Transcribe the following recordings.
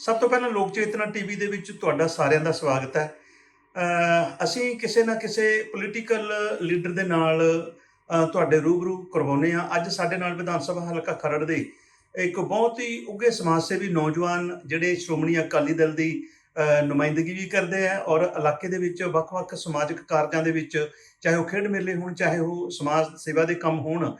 ਸਭ ਤੋਂ ਪਹਿਲਾਂ ਲੋਕ ਚੇਤਨਾ ਟੀਵੀ ਦੇ ਵਿੱਚ ਤੁਹਾਡਾ ਸਾਰਿਆਂ ਦਾ ਸਵਾਗਤ ਹੈ। ਅਸੀਂ ਕਿਸੇ ਨਾ ਕਿਸੇ ਪੋਲੀਟੀਕਲ ਲੀਡਰ ਦੇ ਨਾਲ ਤੁਹਾਡੇ ਰੂਬਰੂ ਕਰਵਾਉਨੇ ਆ ਅੱਜ ਸਾਡੇ ਨਾਲ ਵਿਧਾਨ ਸਭਾ ਹਲਕਾ ਖਰੜ ਦੇ ਇੱਕ ਬਹੁਤ ਹੀ ਉੱਗੇ ਸਮਾਜ ਸੇਵੀ ਨੌਜਵਾਨ ਜਿਹੜੇ ਸ਼੍ਰੋਮਣੀ ਅਕਾਲੀ ਦਲ ਦੀ ਨੁਮਾਇੰਦਗੀ ਵੀ ਕਰਦੇ ਆ ਔਰ ਇਲਾਕੇ ਦੇ ਵਿੱਚ ਵੱਖ-ਵੱਖ ਸਮਾਜਿਕ ਕਾਰਜਾਂ ਦੇ ਵਿੱਚ ਚਾਹੇ ਉਹ ਖੇਡ ਮੇਲੇ ਹੋਣ, ਚਾਹੇ ਉਹ ਸਮਾਜ ਸੇਵਾ ਦੇ ਕੰਮ ਹੋਣ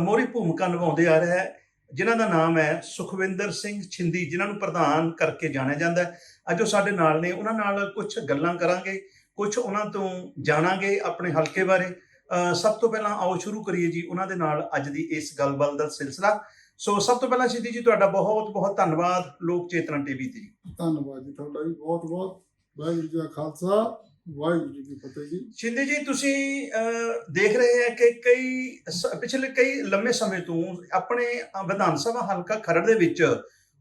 ਮੋਰੀ ਭੂਮਿਕਾ ਨਿਭਾਉਂਦੇ ਆ ਰਿਹਾ ਹੈ ਜਿਨ੍ਹਾਂ ਦਾ ਨਾਮ ਹੈ ਸੁਖਵਿੰਦਰ ਸਿੰਘ ਛਿੰਦੀ, ਜਿਨ੍ਹਾਂ ਨੂੰ ਪ੍ਰਧਾਨ ਕਰਕੇ ਜਾਣਿਆ ਜਾਂਦਾ ਹੈ। ਅੱਜ ਉਹ ਸਾਡੇ ਨਾਲ ਨੇ, ਉਹਨਾਂ ਨਾਲ ਕੁਝ ਗੱਲਾਂ ਕਰਾਂਗੇ ਕੁਝ ਉਹਨਾਂ ਤੋਂ ਜਾਣਾਂਗੇ ਆਪਣੇ ਹਲਕੇ ਬਾਰੇ। ਅਹ ਸਭ ਤੋਂ ਪਹਿਲਾਂ ਆਓ ਸ਼ੁਰੂ ਕਰੀਏ ਜੀ ਉਹਨਾਂ ਦੇ ਨਾਲ ਅੱਜ ਦੀ ਇਸ ਗੱਲਬਾਤ ਦਾ ਸਿਲਸਿਲਾ। ਸੋ ਸਭ ਤੋਂ ਪਹਿਲਾਂ ਸਿੱਧੀ ਜੀ, ਤੁਹਾਡਾ ਬਹੁਤ ਬਹੁਤ ਧੰਨਵਾਦ, ਲੋਕ ਚੇਤਨਾ ਟੀਵੀ ਤੇ ਜੀ। ਧੰਨਵਾਦ ਜੀ ਤੁਹਾਡਾ ਵੀ, ਬਹੁਤ ਬਹੁਤ ਵਾਹਿਗੁਰੂ ਜੀ ਦਾ ਖਾਲਸਾ। ਵਾਹਿਗੁਰੂ ਜੀ ਫਤਿਹ ਜੀ। ਸ਼ਿੰਦੇ ਜੀ ਤੁਸੀਂ ਦੇਖ ਰਹੇ ਹੈ ਕਿ ਕਈ ਪਿਛਲੇ ਕਈ ਲੰਮੇ ਸਮੇਂ ਤੋਂ ਆਪਣੇ ਵਿਧਾਨ ਸਭਾ ਹਲਕਾ ਖਰੜ ਦੇ ਵਿੱਚ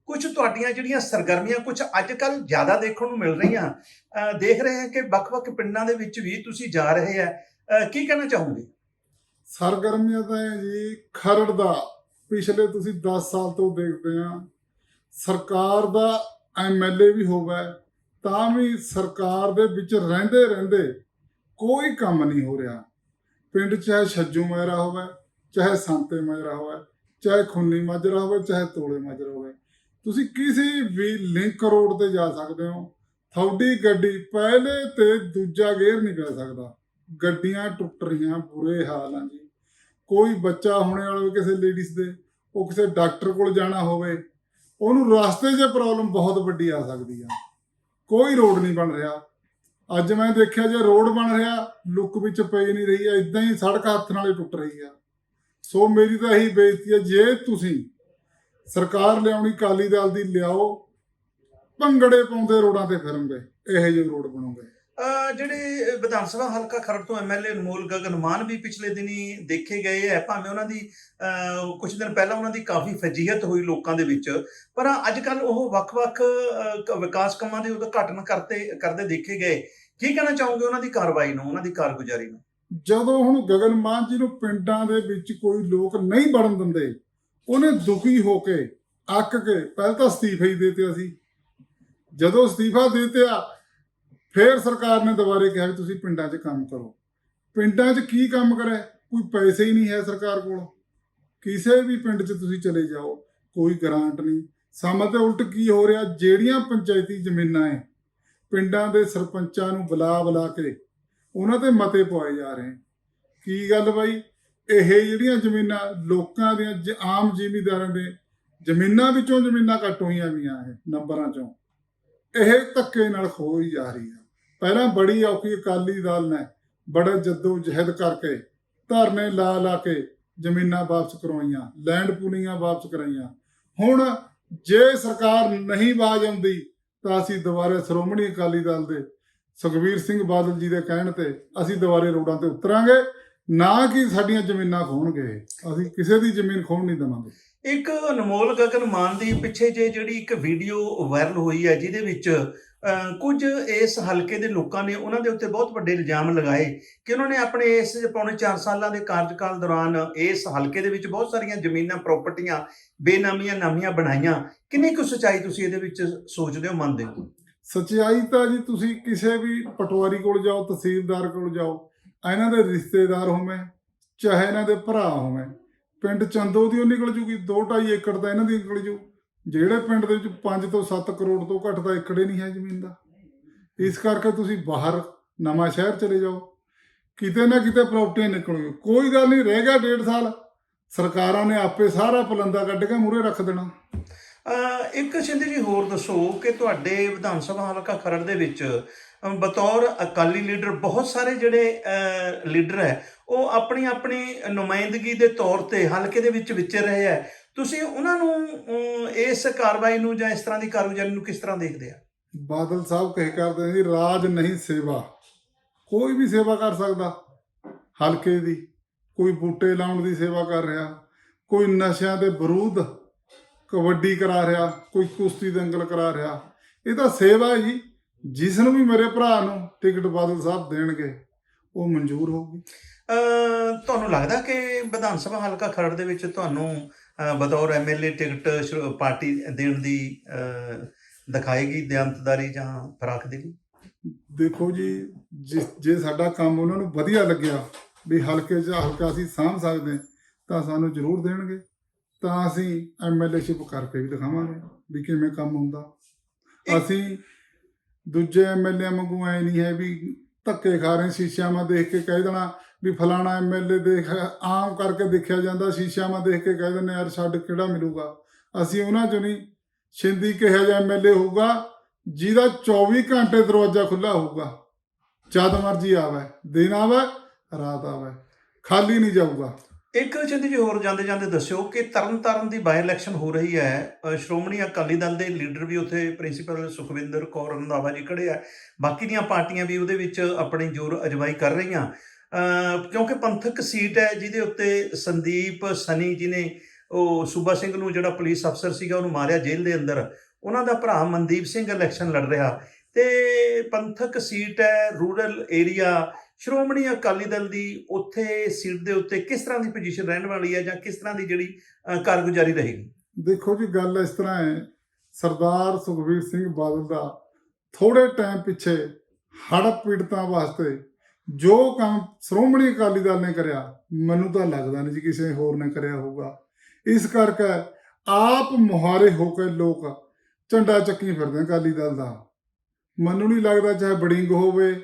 ਕੁਝ ਤੁਹਾਡੀਆਂ ਜਿਹੜੀਆਂ ਸਰਗਰਮੀਆਂ ਕੁਝ ਅੱਜ ਕੱਲ ਜ਼ਿਆਦਾ ਦੇਖਣ ਨੂੰ ਮਿਲ ਰਹੀਆਂ ਦੇਖ ਰਹੇ ਹਾਂ ਕਿ ਵੱਖ-ਵੱਖ ਪਿੰਡਾਂ ਦੇ ਵਿੱਚ ਵੀ ਤੁਸੀਂ ਜਾ ਰਹੇ ਹੈ। ਅਹ, ਕੀ ਕਹਿਣਾ ਚਾਹੋਗੇ? ਸਰਗਰਮੀਆਂ ਤਾਂ ਇਹ ਜੀ ਖਰੜ ਦਾ ਪਿਛਲੇ ਤੁਸੀਂ 10 ਸਾਲ ਤੋਂ ਦੇਖਦੇ ਆ ਸਰਕਾਰ ਦਾ ਐਮਐਲਏ ਵੀ ਹੋਵੇ ਤਾਂ ਵੀ ਸਰਕਾਰ ਦੇ ਵਿੱਚ ਰਹਿੰਦੇ ਰਹਿੰਦੇ ਕੋਈ ਕੰਮ ਨਹੀਂ ਹੋ ਰਿਹਾ। ਪਿੰਡ ਚਾਹੇ ਛੱਜੂ ਮਾਜਰਾ ਹੋਵੇ, ਚਾਹੇ ਸੰਤੇ ਮਾਜਰਾ ਹੋਵੇ, ਚਾਹੇ ਖੁੰਨੀ ਮਾਜਰਾ ਹੋਵੇ, ਚਾਹੇ ਤੋਲੇ ਮਾਜਰਾ ਹੋਵੇ। ਤੁਸੀਂ ਕਿਸੇ ਵੀ ਲਿੰਕ ਰੋਡ ਤੇ ਜਾ ਸਕਦੇ ਹੋ। ਤੁਹਾਡੀ ਗੱਡੀ ਪਹਿਲੇ ਤੇ ਦੂਜਾ ਗੇਅਰ ਨਹੀਂ ਪੈ ਸਕਦਾ। ਗੱਡੀਆਂ ਟੁੱਟ ਰਹੀਆਂ, ਬੁਰੇ ਹਾਲ ਆ ਜੀ। ਕੋਈ ਬੱਚਾ ਹੋਣੇ ਵਾਲਾ ਕਿਸੇ ਲੇਡੀਜ਼ ਦੇ, ਉਹ ਕਿਸੇ ਡਾਕਟਰ ਕੋਲ ਜਾਣਾ ਹੋਵੇ, ਉਹਨੂੰ ਰਸਤੇ 'ਚ ਪ੍ਰੋਬਲਮ ਬਹੁਤ ਵੱਡੀ ਆ ਸਕਦੀ ਆ। ਕੋਈ ਰੋਡ ਨਹੀਂ ਬਣ ਰਿਹਾ। ਅੱਜ ਮੈਂ ਦੇਖਿਆ ਜੇ ਰੋਡ ਬਣ ਰਿਹਾ, ਲੁੱਕ ਵਿੱਚ ਪਈ ਨਹੀਂ ਰਹੀ ਆ ਇਦਾਂ ਹੀ ਸੜਕ ਹੱਥ ਨਾਲੇ ਟੁੱਟ ਰਹੀ ਆ। ਸੋ ਮੇਰੀ ਤਾਂ ਇਹੀ ਬੇਨਤੀ ਹੈ ਜੇ ਤੁਸੀਂ ਸਰਕਾਰ ਲਿਆਉਣੀ ਕਾਲੀ ਦਲ ਦੀ ਲਿਆਓ, ਭੰਗੜੇ ਪਾਉਂਦੇ ਰੋਡਾਂ ਤੇ ਫਿਰਨਗੇ, ਇਹੋ ਜਿਹੇ ਰੋਡ ਬਣੋਗੇ ਜਿਹੜੇ ਵਿਧਾਨ ਸਭਾ ਹਲਕਾ ਖਰੜ ਤੋਂ ਐਮਐਲਏ ਅਨਮੋਲ ਗਗਨ ਮਾਨ ਵੀ ਪਿਛਲੇ ਦਿਨੀ ਦੇਖੇ ਗਏ ਹੈ ਭਾਵੇਂ ਉਹਨਾਂ ਦੀ ਕੁਝ ਦਿਨ ਪਹਿਲਾਂ ਉਹਨਾਂ ਦੀ ਕਾਫੀ ਫਜੀਹਤ ਹੋਈ ਲੋਕਾਂ ਦੇ ਵਿੱਚ, ਪਰ ਅੱਜ ਕੱਲ ਉਹ ਵੱਖ-ਵੱਖ ਵਿਕਾਸ ਕੰਮਾਂ ਦੇ ਉਦਘਾਟਨ ਕਰਤੇ, ਕਰਦੇ ਦੇਖੇ ਗਏ। ਕੀ ਕਹਿਣਾ ਚਾਹੋਗੇ ਉਹਨਾਂ ਦੀ ਕਾਰਵਾਈ ਨੂੰ, ਉਹਨਾਂ ਦੀ ਕਾਰਗੁਜ਼ਾਰੀ ਨੂੰ? ਜਦੋਂ ਹੁਣ ਗਗਨ ਮਾਨ ਜੀ ਨੂੰ ਪਿੰਡਾਂ ਦੇ ਵਿੱਚ ਕੋਈ ਲੋਕ ਨਹੀਂ ਵੜਨ ਦਿੰਦੇ, ਉਹਨੇ ਦੁਖੀ ਹੋ ਕੇ, ਅੱਕ ਕੇ, ਪਹਿਲਾਂ ਤਾਂ ਅਸਤੀਫਾ ਹੀ ਦੇਤੇ ਅਸੀਂ। ਜਦੋਂ ਅਸਤੀਫਾ ਦੇਤਿਆ ਫਿਰ ਸਰਕਾਰ ਨੇ ਦੁਬਾਰੇ ਕਿਹਾ ਵੀ ਤੁਸੀਂ ਪਿੰਡਾਂ 'ਚ ਕੰਮ ਕਰੋ। ਪਿੰਡਾਂ 'ਚ ਕੀ ਕੰਮ ਕਰੇ ਕੋਈ ਪੈਸੇ ਹੀ ਨਹੀਂ ਹੈ ਸਰਕਾਰ ਕੋਲ। ਕਿਸੇ ਵੀ ਪਿੰਡ 'ਚ ਤੁਸੀਂ ਚਲੇ ਜਾਓ, ਕੋਈ ਗ੍ਰਾਂਟ ਨਹੀਂ। ਸਮਾਂ ਤੇ ਉਲਟ ਕੀ ਹੋ ਰਿਹਾ? ਜਿਹੜੀਆਂ ਪੰਚਾਇਤੀ ਜ਼ਮੀਨਾਂ ਹੈ ਪਿੰਡਾਂ ਦੇ ਸਰਪੰਚਾਂ ਨੂੰ ਬੁਲਾ ਬੁਲਾ ਕੇ ਉਹਨਾਂ ਤੇ ਮਤੇ ਪਾਏ ਜਾ ਰਹੇ ਕੀ ਗੱਲ ਬਾਈ? ਇਹ ਜਿਹੜੀਆਂ ਜ਼ਮੀਨਾਂ, ਲੋਕਾਂ ਦੀਆਂ ਆਮ ਜ਼ਿਮੀਂਦਾਰਾਂ ਦੇ ਜ਼ਮੀਨਾਂ ਵਿੱਚੋਂ ਜ਼ਮੀਨਾਂ ਕੱਟ ਹੋਈਆਂ ਵੀਆਂ ਇਹ, ਨੰਬਰਾਂ ਚੋਂ। ਇਹ ਧੱਕੇ ਨਾਲ ਖੋਈ ਜਾ ਰਹੀ ਹੈ ਪਹਿਲਾਂ ਬੜੀ ਔਖੀ ਅਕਾਲੀ ਦਲ ਨੇ ਬੜਾ ਜੱਦੋ ਜਹਿਦ ਕਰਕੇ ਧਰਨੇ ਲਾ ਲਾ ਕੇ ਜ਼ਮੀਨਾਂ ਵਾਪਸ ਕਰਵਾਈਆਂ ਲੈਂਡ ਪੂਲਿੰਗਾਂ ਵਾਪਸ ਕਰਾਈਆਂ ਹੁਣ ਜੇ ਸਰਕਾਰ ਨਹੀਂ ਬਾਜ ਆਉਂਦੀ ਤਾਂ ਅਸੀਂ ਦੁਬਾਰਾ ਸ਼੍ਰੋਮਣੀ ਅਕਾਲੀ ਦਲ ਦੇ ਸੁਖਬੀਰ ਸਿੰਘ ਬਾਦਲ ਜੀ ਦੇ ਕਹਿਣ ਤੇ ਅਸੀਂ ਦੁਬਾਰੇ ਰੋਡਾਂ ਤੇ ਉਤਰਾਂਗੇ, ਨਾ ਕਿ ਸਾਡੀਆਂ ਜ਼ਮੀਨਾਂ ਖੋਣਗੇ ਅਸੀਂ ਕਿਸੇ ਦੀ ਜ਼ਮੀਨ ਖੋਣ ਨਹੀਂ ਦੇਵਾਂਗੇ। ਇੱਕ ਅਨਮੋਲ ਗਗਨ ਮਾਨ ਦੀ ਪਿੱਛੇ ਜੇ ਜਿਹੜੀ ਇੱਕ ਵੀਡੀਓ ਵਾਇਰਲ ਹੋਈ ਹੈ, ਜਿਹਦੇ ਵਿੱਚ ਕੁਝ ਇਸ ਹਲਕੇ ਦੇ ਲੋਕਾਂ ਨੇ ਉਹਨਾਂ ਦੇ ਉੱਤੇ ਬਹੁਤ ਵੱਡੇ ਇਲਜ਼ਾਮ ਲਗਾਏ ਕਿ ਉਹਨਾਂ ਨੇ ਆਪਣੇ ਇਸ ਪੌਣੇ 4 ਸਾਲਾਂ ਦੇ ਕਾਰਜਕਾਲ ਦੌਰਾਨ ਇਸ ਹਲਕੇ ਦੇ ਵਿੱਚ ਬਹੁਤ ਸਾਰੀਆਂ ਜ਼ਮੀਨਾਂ ਪ੍ਰਾਪਰਟੀਆਂ ਬੇਨਾਮੀਆਂ, ਨਾਮੀਆਂ ਬਣਾਈਆਂ। ਕਿੰਨੀ ਕੁ ਸੱਚਾਈ ਤੁਸੀਂ ਇਹਦੇ ਵਿੱਚ ਸੋਚਦੇ ਹੋ, ਮੰਨਦੇ ਹੋ? ਸਚਾਈ ਤਾਂ ਜੀ ਤੁਸੀਂ ਕਿਸੇ ਵੀ ਪਟਵਾਰੀ ਕੋਲ ਜਾਓ, ਤਹਿਸੀਲਦਾਰ ਕੋਲ ਜਾਓ, ਇਹਨਾਂ ਦੇ ਰਿਸ਼ਤੇਦਾਰ ਹੋਵੇਂ, ਚਾਹੇ ਇਹਨਾਂ ਦੇ ਭਰਾ ਹੋਵੇਂ, ਪਿੰਡ ਚੰਦੋ ਦੀ ਉਹ ਨਿਕਲ ਜੂਗੀ 2.5 ਏਕੜ ਤਾਂ ਇਹਨਾਂ ਦੀ ਨਿਕਲ ਜੂ। ਜਿਹੜੇ ਪਿੰਡ ਦੇ ਵਿੱਚ 5 ਤੋਂ 7 ਕਰੋੜ ਤੋਂ ਘੱਟ ਦਾ ਏਕੜ ਹੀ ਨਹੀਂ ਹੈ ਜ਼ਮੀਨ ਦਾ। ਇਸ ਕਰਕੇ ਤੁਸੀਂ ਬਾਹਰ ਨਵਾਂ ਸ਼ਹਿਰ ਚਲੇ ਜਾਓ। ਕਿਤੇ ਨਾ ਕਿਤੇ ਪ੍ਰਾਪਰਟੀਆਂ ਨਿਕਲਣਗੀਆਂ ਕੋਈ ਗੱਲ ਨਹੀਂ, ਰਹਿ ਗਿਆ ਡੇਢ ਸਾਲ। ਸਰਕਾਰਾਂ ਨੇ ਆਪੇ ਸਾਰਾ ਪਲੰਦਾ ਕੱਢ ਕੇ ਮੂਰੇ ਰੱਖ ਦੇਣਾ। ਇੱਕ ਸ਼ਿੰਦੇ ਜੀ ਹੋਰ ਦੱਸੋ ਕਿ ਤੁਹਾਡੇ ਵਿਧਾਨ ਸਭਾ ਹਲਕਾ ਖਰੜ ਦੇ ਵਿੱਚ ਬਤੌਰ ਅਕਾਲੀ ਲੀਡਰ ਬਹੁਤ ਸਾਰੇ ਜਿਹੜੇ ਲੀਡਰ ਹੈ, ਉਹ ਆਪਣੀ ਆਪਣੀ ਨੁਮਾਇੰਦਗੀ ਦੇ ਤੌਰ ਤੇ ਹਲਕੇ ਦੇ ਵਿੱਚ ਵਿਚਰ ਰਹੇ ਹੈ। ਤੁਸੀਂ ਉਹਨਾਂ ਨੂੰ ਇਸ ਕਾਰਵਾਈ ਨੂੰ ਜਾਂ ਇਸ ਤਰ੍ਹਾਂ ਦੀ ਕਾਰਗੁਜ਼ਾਰੀ ਨੂੰ ਕਿਸ ਤਰ੍ਹਾਂ ਦੇਖਦੇ ਆ? ਬਾਦਲ ਸਾਹਿਬ ਕਹੇ ਕਰਦੇ ਨੇ ਜੀ ਰਾਜ ਨਹੀਂ ਸੇਵਾ। ਕੋਈ ਵੀ ਸੇਵਾ ਕਰ ਸਕਦਾ। ਹਲਕੇ ਦੀ ਕੋਈ ਬੂਟੇ ਲਾਉਣ ਦੀ ਸੇਵਾ ਕਰ ਰਿਹਾ। ਕੋਈ ਨਸ਼ਿਆਂ ਦੇ ਵਿਰੁੱਧ ਕਬੱਡੀ ਕਰਾ ਰਿਹਾ ਕੋਈ ਕੁਸ਼ਤੀ ਦੰਗਲ ਕਰਾ ਰਿਹਾ। ਇਹ ਤਾਂ ਸੇਵਾ ਹੈ ਜੀ ਜਿਸ ਨੂੰ ਵੀ ਮੇਰੇ ਭਰਾ ਨੂੰ ਟਿਕਟ ਬਾਦਲ ਸਾਹਿਬ ਦੇਣਗੇ ਉਹ ਮਨਜ਼ੂਰ ਹੋਊਗੀ। ਤੁਹਾਨੂੰ ਲੱਗਦਾ ਕਿ ਵਿਧਾਨ ਸਭਾ ਹਲਕਾ ਖਰੜ ਦੇ ਵਿੱਚ ਤੁਹਾਨੂੰ ਬਤੌਰ ਐਮਐਲਏ ਟਿਕਟ ਪਾਰਟੀ ਦੇਣ ਦੀ ਦਿਖਾਏਗੀ ਦਿਆਂਤਦਾਰੀ ਜਾਂ ਫਰਾਕ ਦੇ ਲਈ? ਦੇਖੋ ਜੀ ਜੇ ਸਾਡਾ ਕੰਮ ਉਹਨਾਂ ਨੂੰ ਵਧੀਆ ਲੱਗਿਆ ਵੀ ਹਲਕੇ 'ਚ ਹਲਕਾ ਅਸੀਂ ਸਾਂਭ ਸਕਦੇ ਤਾਂ ਸਾਨੂੰ ਜ਼ਰੂਰ ਦੇਣਗੇ। ਤਾਂ ਅਸੀਂ ਐਮਐਲਏਸ਼ਿਪ ਕਰਕੇ ਵੀ ਦਿਖਾਵਾਂਗੇ ਵੀ ਕਿਵੇਂ ਕੰਮ ਹੁੰਦਾ। ਅਸੀਂ ਦੂਜੇ ਐਮਐਲਏ ਵਾਂਗੂ ਐ ਨਹੀਂ ਹੈ ਵੀ ਧੱਕੇ ਖਾ ਰਹੇ ਸ਼ੀਸ਼ਿਆਂ ਮਾ ਦੇਖ ਕੇ ਕਹਿ ਦੇਣਾ ਵੀ ਫਲਾਣਾ ਐਮਐਲਏ ਦੇਖ, ਆਮ ਕਰਕੇ ਦੇਖਿਆ ਜਾਂਦਾ ਸ਼ੀਸ਼ਾਵਾਂ ਦੇਖ ਕੇ ਕਹਿ ਦਿੰਦੇ ਯਾਰ ਛੱਡ ਕਿਹੜਾ ਮਿਲੂਗਾ? ਅਸੀਂ ਉਹਨਾਂ ਚੋਂ ਨਹੀਂ ਛਿੰਦੀ ਕਿਹਾ ਜਿਹਾ ਐਮਐਲਏ ਹੋਊਗਾ, ਜਿਹਦਾ 24 ਘੰਟੇ ਦਰਵਾਜ਼ਾ ਖੁੱਲਾ ਹੋਊਗਾ। ਜਦ ਮਰਜ਼ੀ ਆਵੇ, ਦਿਨ ਆਵੇ, ਰਾਤ ਆਵੇ, ਖਾਲੀ ਨਹੀਂ ਜਾਊਗਾ। ਇੱਕ ਚਿੰਦੀ ਜੀ, ਹੋਰ ਜਾਂਦੇ ਜਾਂਦੇ ਦੱਸਿਓ ਕਿ ਤਰਨਤਾਰਨ ਦੀ ਬਾਈ ਇਲੈਕਸ਼ਨ ਹੋ ਰਹੀ ਹੈ। ਸ਼੍ਰੋਮਣੀ ਅਕਾਲੀ ਦਲ ਦੇ ਲੀਡਰ ਵੀ ਉੱਥੇ ਪ੍ਰਿੰਸੀਪਲ ਸੁਖਵਿੰਦਰ ਕੌਰ ਰੰਧਾਵਾ ਜੀ ਖੜੇ ਆ। ਬਾਕੀ ਦੀਆਂ ਪਾਰਟੀਆਂ ਵੀ ਉਹਦੇ ਵਿੱਚ ਆਪਣੀ ਜ਼ੋਰ ਅਜਵਾਈ ਕਰ ਰਹੀਆਂ। ਕਿਉਂਕਿ ਪੰਥਕ ਸੀਟ ਹੈ ਜਿਹਦੇ ਉੱਤੇ ਸੰਦੀਪ ਸਨੀ ਜੀ ਨੇ, ਉਹ ਸੂਬਾ ਸਿੰਘ ਨੂੰ ਜਿਹੜਾ ਪੁਲਿਸ ਅਫਸਰ ਸੀਗਾ ਉਹਨੂੰ ਮਾਰਿਆ ਜੇਲ੍ਹ ਦੇ ਅੰਦਰ। ਉਹਨਾਂ ਦਾ ਭਰਾ ਮਨਦੀਪ ਸਿੰਘ ਇਲੈਕਸ਼ਨ ਲੜ ਰਿਹਾ। ਤੇ ਪੰਥਕ ਸੀਟ ਹੈ ਰੂਰਲ ਏਰੀਆ ਸ਼੍ਰੋਮਣੀ ਅਕਾਲੀ ਦਲ ਦੀ ਉੱਥੇ ਸੀਟ ਦੇ ਉੱਤੇ ਕਿਸ ਤਰ੍ਹਾਂ ਦੀ ਪੋਜੀਸ਼ਨ ਰਹਿਣ ਵਾਲੀ ਹੈ ਜਾਂ ਕਿਸ ਤਰ੍ਹਾਂ ਦੀ ਜਿਹੜੀ ਕਾਰਗੁਜ਼ਾਰੀ ਰਹੇਗੀ? ਦੇਖੋ ਜੀ, ਗੱਲ ਇਸ ਤਰ੍ਹਾਂ ਹੈ, ਸਰਦਾਰ ਸੁਖਬੀਰ ਸਿੰਘ ਬਾਦਲ ਦਾ ਥੋੜੇ ਟਾਈਮ ਪਿੱਛੇ ਹੜ੍ਹ ਪੀੜਤਾਂ ਵਾਸਤੇ ਜੋ ਕੰਮ ਸ਼੍ਰੋਮਣੀ ਅਕਾਲੀ ਦਲ ਨੇ ਕਰਿਆ, ਮੈਨੂੰ ਤਾਂ ਲੱਗਦਾ ਨਹੀਂ ਜੀ ਕਿਸੇ ਹੋਰ ਨੇ ਕਰਿਆ ਹੋਊਗਾ। ਇਸ ਕਰਕੇ ਆਪ ਮੁਹਾਰੇ ਹੋ ਕੇ ਲੋਕ ਝੰਡਾ ਚੱਕੀ ਫਿਰਦੇ ਅਕਾਲੀ ਦਲ ਦਾ। ਮੈਨੂੰ ਨਹੀਂ ਲੱਗਦਾ ਚਾਹੇ ਬੜਿੰਗ ਹੋਵੇ,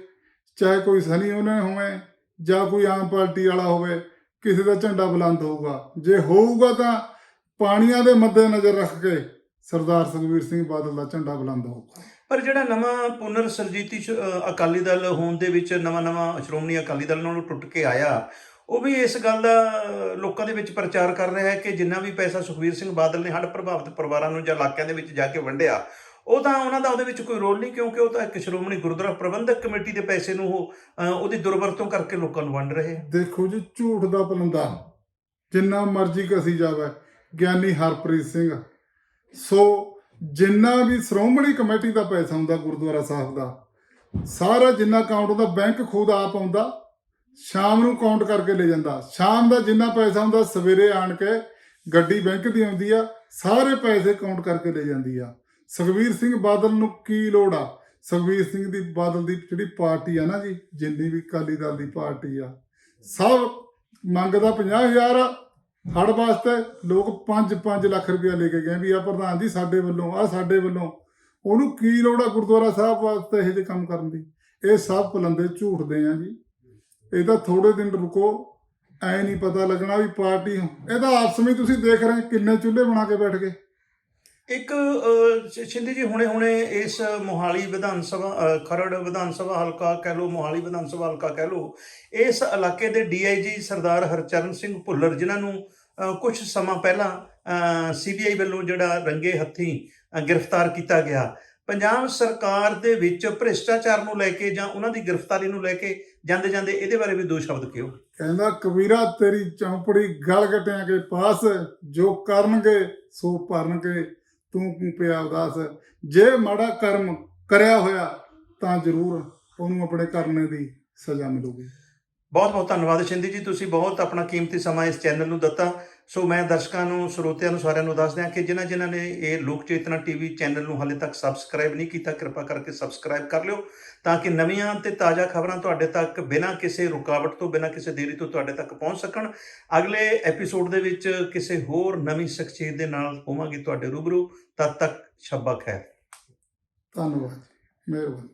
ਚਾਹੇ ਕੋਈ ਸਨੀ ਉਹਨੇ ਹੋਵੇ, ਜਾਂ ਕੋਈ ਆਮ ਪਾਰਟੀ ਵਾਲਾ ਹੋਵੇ, ਕਿਸੇ ਦਾ ਝੰਡਾ ਬੁਲੰਦ ਹੋਊਗਾ। ਜੇ ਹੋਊਗਾ ਤਾਂ ਪਾਣੀਆਂ ਦੇ ਮੱਦੇ ਨਜ਼ਰ ਰੱਖ ਕੇ ਸਰਦਾਰ ਸੁਖਬੀਰ ਸਿੰਘ ਬਾਦਲ ਦਾ ਝੰਡਾ ਬੁਲੰਦ ਹੋਊਗਾ। ਪਰ ਜਿਹੜਾ ਨਵਾਂ ਪੁਨਰ ਸਰਜੀਤੀ ਸ਼- ਅਕਾਲੀ ਦਲ ਹੋਣ ਦੇ ਵਿੱਚ ਨਵਾਂ ਨਵਾਂ ਸ਼੍ਰੋਮਣੀ ਅਕਾਲੀ ਦਲ ਨਾਲੋਂ ਟੁੱਟ ਕੇ ਆਇਆ, ਉਹ ਵੀ ਇਸ ਗੱਲ ਦਾ ਲੋਕਾਂ ਦੇ ਵਿੱਚ ਪ੍ਰਚਾਰ ਕਰ ਰਿਹਾ ਹੈ ਕਿ ਜਿੰਨਾ ਵੀ ਪੈਸਾ ਸੁਖਬੀਰ ਸਿੰਘ ਬਾਦਲ ਨੇ ਹੜ੍ਹ ਪ੍ਰਭਾਵਿਤ ਪਰਿਵਾਰਾਂ ਨੂੰ ਜਾਂ ਇਲਾਕਿਆਂ ਦੇ ਵਿੱਚ ਜਾ ਕੇ ਵੰਡਿਆ, ਉਹ ਤਾਂ ਉਹਨਾਂ ਦਾ ਉਹਦੇ ਵਿੱਚ ਕੋਈ ਰੋਲ ਨਹੀਂ ਕਿਉਂਕਿ ਉਹ ਤਾਂ ਇੱਕ ਸ਼੍ਰੋਮਣੀ ਗੁਰਦੁਆਰਾ ਪ੍ਰਬੰਧਕ ਕਮੇਟੀ ਦੇ ਪੈਸੇ ਨੂੰ ਉਹ ਉਹਦੀ ਦੁਰਵਰਤੋਂ ਕਰਕੇ ਲੋਕਾਂ ਨੂੰ ਵੰਡ ਰਹੇ ਆ। ਦੇਖੋ ਜੀ, ਝੂਠ ਦਾ ਪਲੰਦਾ ਜਿੰਨਾ ਮਰਜ਼ੀ ਕਸੀ ਜਾਵੇ, ਗਿਆਨੀ ਹਰਪ੍ਰੀਤ ਸਿੰਘ, ਸੋ ਜਿੰਨਾ ਵੀ ਸ਼੍ਰੋਮਣੀ ਕਮੇਟੀ ਦਾ ਪੈਸਾ ਹੁੰਦਾ ਗੁਰਦੁਆਰਾ ਸਾਹਿਬ ਦਾ, ਸਾਰਾ ਜਿੰਨਾ ਅਕਾਊਂਟ ਹੁੰਦਾ ਬੈਂਕ ਖੁਦ ਆਪ ਆਉਂਦਾ, ਸ਼ਾਮ ਨੂੰ ਕਾਊਂਟ ਕਰਕੇ ਲੈ ਜਾਂਦਾ। ਸ਼ਾਮ ਦਾ ਜਿੰਨਾ ਪੈਸਾ ਹੁੰਦਾ ਸਵੇਰੇ ਆਣ ਕੇ ਗੱਡੀ ਬੈਂਕ ਦੀ ਆਉਂਦੀ ਆ, ਸਾਰੇ ਪੈਸੇ ਕਾਊਂਟ ਕਰਕੇ ਲੈ ਜਾਂਦੀ ਆ। ਸੁਖਵੀਰ ਸਿੰਘ ਬਾਦਲ ਨੂੰ ਕੀ ਲੋੜ ਆ? ਸੁਖਵੀਰ ਸਿੰਘ ਦੀ ਬਾਦਲ ਦੀ ਜਿਹੜੀ ਪਾਰਟੀ ਆ ਨਾ ਜੀ, ਜਿੰਨੀ ਵੀ ਅਕਾਲੀ ਦਲ ਦੀ ਪਾਰਟੀ ਆ, ਸਭ ਮੰਗਦਾ 50000 ਆ। ਹੜ ਵਾਸਤੇ ਲੋਕ 5-5 ਲੱਖ ਰੁਪਇਆ ਲੈ ਕੇ ਗਏ ਵੀ ਆ ਪ੍ਰਧਾਨ ਜੀ ਸਾਡੇ ਵੱਲੋਂ ਆ ਸਾਡੇ ਵੱਲੋਂ। ਉਹਨੂੰ ਕੀ ਲੋੜ ਆ ਗੁਰਦੁਆਰਾ ਸਾਹਿਬ ਵਾਸਤੇ ਇਹੋ ਜਿਹੇ ਕੰਮ ਕਰਨ ਦੀ? ਇਹ ਸਭ ਪਲੰਦੇ ਝੂਠਦੇ ਆ ਜੀ। ਇਹ ਤਾਂ ਥੋੜੇ ਦਿਨ ਰੁਕੋ, ਐ ਨਹੀਂ ਪਤਾ ਲੱਗਣਾ ਵੀ ਪਾਰਟੀ, ਇਹਦਾ ਆਪਸ ਵਿੱਚ ਤੁਸੀਂ ਦੇਖ ਰਹੇ ਕਿੰਨੇ ਚੁੱਲ੍ਹੇ ਬਣਾ ਕੇ ਬੈਠ ਗਏ। ਇੱਕ ਅ, ਸ਼ਿੰਦੇ ਜੀ ਹੁਣੇ ਹੁਣੇ ਇਸ ਮੋਹਾਲੀ ਵਿਧਾਨ ਸਭਾ ਖਰੜ ਵਿਧਾਨ ਸਭਾ ਹਲਕਾ ਕਹਿ ਲਓ ਮੋਹਾਲੀ ਵਿਧਾਨ ਸਭਾ ਹਲਕਾ ਕਹਿ ਲਓ ਇਸ ਇਲਾਕੇ ਦੇ ਡੀਆਈਜੀ ਸਰਦਾਰ ਹਰਚਰਨ ਸਿੰਘ ਭੁੱਲਰ ਜਿਨ੍ਹਾਂ ਨੂੰ ਕੁਝ ਸਮਾਂ ਪਹਿਲਾਂ ਸੀਬੀਆਈ ਵੱਲੋਂ ਜਿਹੜਾ ਰੰਗੇ ਹੱਥੀਂ ਗ੍ਰਿਫਤਾਰ ਕੀਤਾ ਗਿਆ। ਪੰਜਾਬ ਸਰਕਾਰ ਦੇ ਵਿੱਚ ਭ੍ਰਿਸ਼ਟਾਚਾਰ ਨੂੰ ਲੈ ਕੇ ਜਾਂ ਉਹਨਾਂ ਦੀ ਗ੍ਰਿਫਤਾਰੀ ਨੂੰ ਲੈ ਕੇ ਜਾਂਦੇ ਜਾਂਦੇ ਇਹਦੇ ਬਾਰੇ ਵੀ ਦੋ ਸ਼ਬਦ ਕਿਉਂ ਕਹਿੰਦਾ ਕਬੀਰਾ ਤੇਰੀ ਚੌਂਪੜੀ ਗਲ ਘਟਿਆਂ ਕੇ ਪਾਸ ਜੋ ਕਰਨਗੇ ਸੋ ਭਰਨਗੇ। ਤੂੰ ਕਿਉਂ ਪਿਆ ਉਦਾਸ? ਜੇ ਮਾੜਾ ਕਰਮ ਕਰਿਆ ਹੋਇਆ, ਤਾਂ ਜ਼ਰੂਰ ਉਹਨੂੰ ਆਪਣੇ ਕਰਨੇ ਦੀ ਸਜ਼ਾ ਮਿਲੂਗੀ। ਬਹੁਤ ਬਹੁਤ ਧੰਨਵਾਦ ਸ਼ਿੰਦੀ ਜੀ, ਤੁਸੀਂ ਬਹੁਤ ਆਪਣਾ ਕੀਮਤੀ ਸਮਾਂ ਇਸ ਚੈਨਲ ਨੂੰ ਦਿੱਤਾ। ਸੋ ਮੈਂ ਦਰਸ਼ਕਾਂ ਨੂੰ, ਸਰੋਤਿਆਂ ਨੂੰ, ਸਾਰਿਆਂ ਨੂੰ ਦੱਸ ਦਿਆਂ ਕਿ ਜਿਨ੍ਹਾਂ ਜਿਨ੍ਹਾਂ ਨੇ ਇਹ ਲੋਕ ਚੇਤਨਾ ਟੀਵੀ ਚੈਨਲ ਨੂੰ ਹਾਲੇ ਤੱਕ ਸਬਸਕ੍ਰਾਈਬ ਨਹੀਂ ਕੀਤਾ, ਕਿਰਪਾ ਕਰਕੇ ਸਬਸਕ੍ਰਾਈਬ ਕਰ ਲਿਓ ਤਾਂ ਕਿ ਨਵੀਆਂ ਤੇ ਤਾਜ਼ਾ ਖਬਰਾਂ ਤੁਹਾਡੇ ਤੱਕ ਬਿਨਾਂ ਕਿਸੇ ਰੁਕਾਵਟ ਤੋਂ, ਬਿਨਾਂ ਕਿਸੇ ਦੇਰੀ ਤੋਂ ਤੁਹਾਡੇ ਤੱਕ ਪਹੁੰਚ ਸਕਣ। ਅਗਲੇ ਐਪੀਸੋਡ ਦੇ ਵਿੱਚ ਕਿਸੇ ਹੋਰ ਨਵੀਂ ਸ਼ਖਸੀਅਤ ਦੇ ਨਾਲ ਹੋਵਾਂਗੇ ਤੁਹਾਡੇ ਰੂਬਰੂ। ਤਦ ਤੱਕ ਸ਼ੱਬਾ ਖੈਰ। ਧੰਨਵਾਦ, ਮਿਹਰਬਾਨੀ।